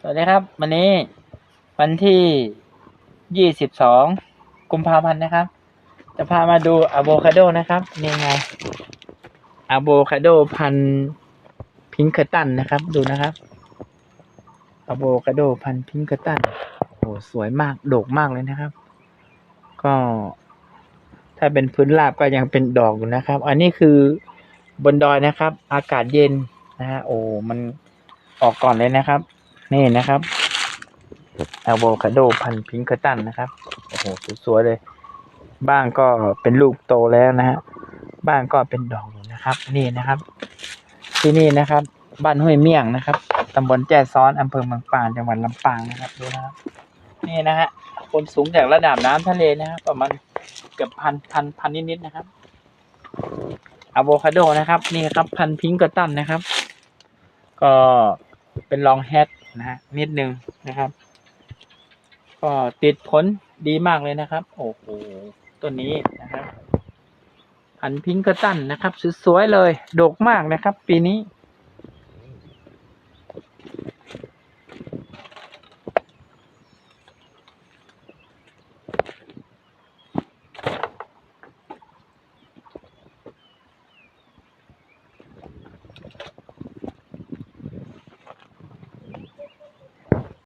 สวัสดีครับ วันนี้วันที่ยี่สิบสองกุมภาพันธ์นะครับ จะพามาดูอะโวคาโดนะครับ นี่ไงอะโวคาโดพันพิงค์เคอร์ตันนะครับ ดูนะครับอะโวคาโดพันพิงค์เคอร์ตันโอ้สวยมากโดกมากเลยนะครับ ก็ ถ้าเป็นพื้นราบก็ยังเป็นดอกอยู่นะครับ อันนี้คือบนดอยนะครับ อากาศเย็นนะฮะโอ้มันออกก่อนเลยนะครับ นี่นะครับอะโวคาโดพันธุ์พิงค์เคอร์ตันนะครับ โอ้โห สวยๆเลย บ้างก็เป็นลูกโตแล้วนะฮะ บ้างก็เป็นดอกอยู่นะครับ นี่นะครับ ที่นี่นะครับ บ้านห้วยเมี่ยงนะครับตำบลแจ้ซ้อนอำเภอเมืองปานจังหวัดลำปางนะครับ ดูนะครับ นี่นะฮะคนสูงจากระดับน้ำทะเลนะครับ ประมาณเกือบพันพันพันนิดๆนะครับอะโวคาโดนะครับ นี่ครับพันธุ์พิงค์เคอร์ตันนะครับ ก็เป็นลองแฮท นะฮะนิดนึงนะครับ ก็ติดผลดีมากเลยนะครับ โอ้โหต้นนี้นะครับพันพิงค์เคอร์ตันนะครับสวยๆเลยโดกมากนะครับ ปีนี้